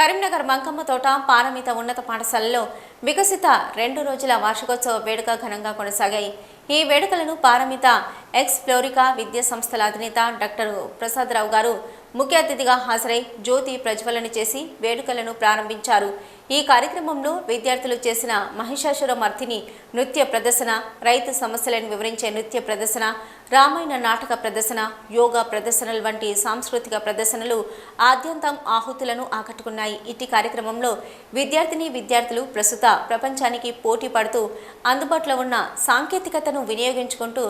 కరీంనగర్ మంకమ్మ తోట పారమిత ఉన్నత పాఠశాలలో వికసిత రెండు రోజుల వార్షికోత్సవ వేడుక ఘనంగా కొనసాగాయి. ఈ వేడుకలను పారమిత ఎక్స్ ఫ్లోరికా విద్యా సంస్థల అధినేత డాక్టర్ ప్రసాదరావు గారు ముఖ్య అతిథిగా హాజరై జ్యోతి ప్రజ్వలన చేసి వేడుకలను ప్రారంభించారు. ఈ కార్యక్రమంలో విద్యార్థులు చేసిన మహిషాసుర మర్తిని నృత్య ప్రదర్శన రైతు సమస్యలను వివరించే నృత్య ప్రదర్శన రామాయణ నాటక ప్రదర్శన యోగా ప్రదర్శనలు వంటి సాంస్కృతిక ప్రదర్శనలు ఆద్యంతం ఆహుతులను ఆకట్టుకున్నాయి. ఇట్టి కార్యక్రమంలో విద్యార్థిని విద్యార్థులు ప్రస్తుత ప్రపంచానికి పోటీ పడుతూ అందుబాటులో ఉన్న సాంకేతికతను వినియోగించుకుంటూ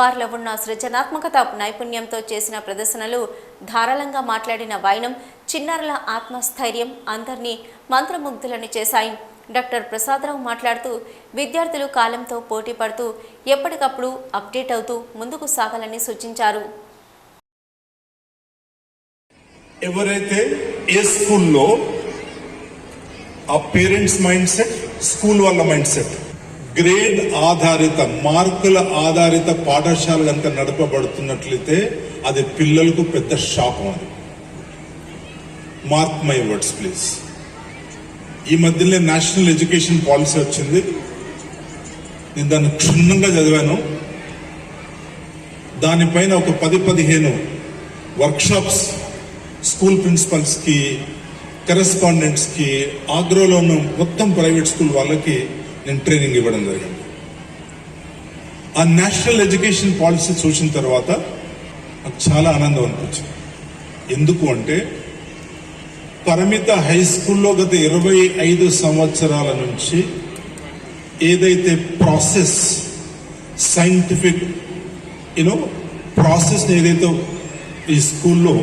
వారిలో ఉన్న సృజనాత్మకత నైపుణ్యంతో చేసిన ప్రదర్శనలు ధారాళంగా మాట్లాడిన వైనం చిన్నారుల ఆత్మస్థైర్యం అందరినీ మంత్రముగ్ధులను చేశాయి. డాక్టర్ ప్రసాదరావు మాట్లాడుతూ విద్యార్థులు కాలంతో పోటీ పడుతూ ఎప్పటికప్పుడు అప్డేట్ అవుతూ ముందుకు సాగాలని సూచించారు. ఎవరైతే ఏ స్కూల్లో ఆ పేరెంట్స్ మైండ్ సెట్ స్కూల్ వాళ్ళ మైండ్ సెట్. గ్రేడ్ ఆధారిత మార్కుల ఆధారిత పాఠశాలలు అంతా నడపబడుతున్నట్లయితే అది పిల్లలకు పెద్ద శాపం అది మార్క్ మై వర్డ్స్ ప్లీజ్ ఈ మధ్యనే నేషనల్ ఎడ్యుకేషన్ పాలసీ వచ్చింది. నేను దాన్ని క్షుణ్ణంగా చదివాను. దానిపైన ఒక పది పదిహేను వర్క్షాప్స్ స్కూల్ ప్రిన్సిపల్స్కి కరెస్పాండెంట్స్కి ఆగ్రోలో ఉన్న మొత్తం ప్రైవేట్ స్కూల్ వాళ్ళకి నేను ట్రైనింగ్ ఇవ్వడం జరిగింది. ఆ నేషనల్ ఎడ్యుకేషన్ పాలసీ చూసిన తర్వాత నాకు చాలా ఆనందం అనిపించింది. ఎందుకు అంటే పరిమిత హై స్కూల్లో గత ఇరవై ఐదు సంవత్సరాల నుంచి ఏదైతే ప్రాసెస్ సైంటిఫిక్ యూనో ప్రాసెస్ ఏదైతే ఈ స్కూల్లో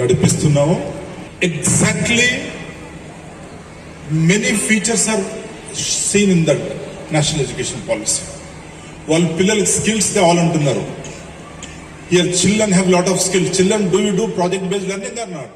నడిపిస్తున్నామో exactly many features are seen in that national education policy వాళ్ళ పిల్లలకి స్కిల్స్ కావాలంటున్నారు here children have lot of skills children do you do project based learning or not